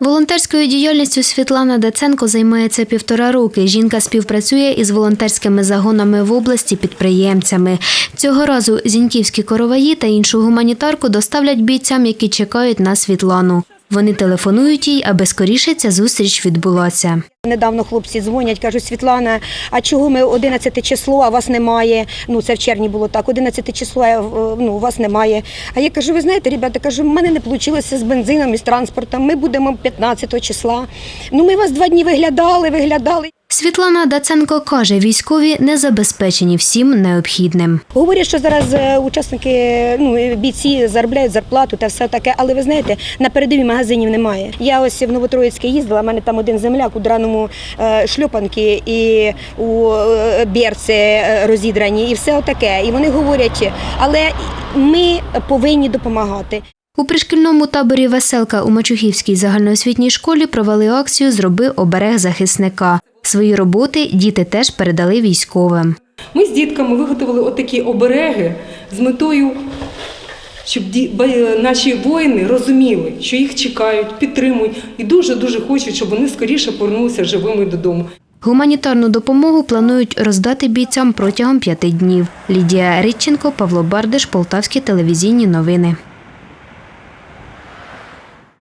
Волонтерською діяльністю Світлана Деценко займається півтора роки. Жінка співпрацює із волонтерськими загонами в області підприємцями. Цього разу зіньківські короваї та іншу гуманітарку доставлять бійцям, які чекають на Світлану. Вони телефонують їй, аби скоріше ця зустріч відбулася. Недавно хлопці дзвонять, кажуть, Світлана, а чого ми 11 число, а вас немає? Ну, це в червні було так, 11 число, а ну, вас немає. А я кажу, ви знаєте, ребята, кажу, в мене не вийшло з бензином і з транспортом, ми будемо 15 числа. Ну, ми вас два дні виглядали, виглядали. Світлана Даценко каже, військові не забезпечені всім необхідним. Говорять, що зараз е, учасники, ну, бійці заробляють зарплату та все таке, але ви знаєте, на передовій магазинів немає. Я ось в Новотроїцьке їздила, в мене там один земляк у драному е, шльопанки і у е, берці розідрані, і все таке. І вони говорять, але ми повинні допомагати. У пришкільному таборі Веселка у Мачухівській загальноосвітній школі провели акцію Зроби оберег захисника. Свої роботи діти теж передали військовим. Ми з дітками виготовили отакі обереги з метою, щоб наші воїни розуміли, що їх чекають, підтримують і дуже-дуже хочуть, щоб вони скоріше повернулися живими додому. Гуманітарну допомогу планують роздати бійцям протягом п'яти днів. Лідія Рідченко, Павло Бардиш, Полтавські телевізійні новини.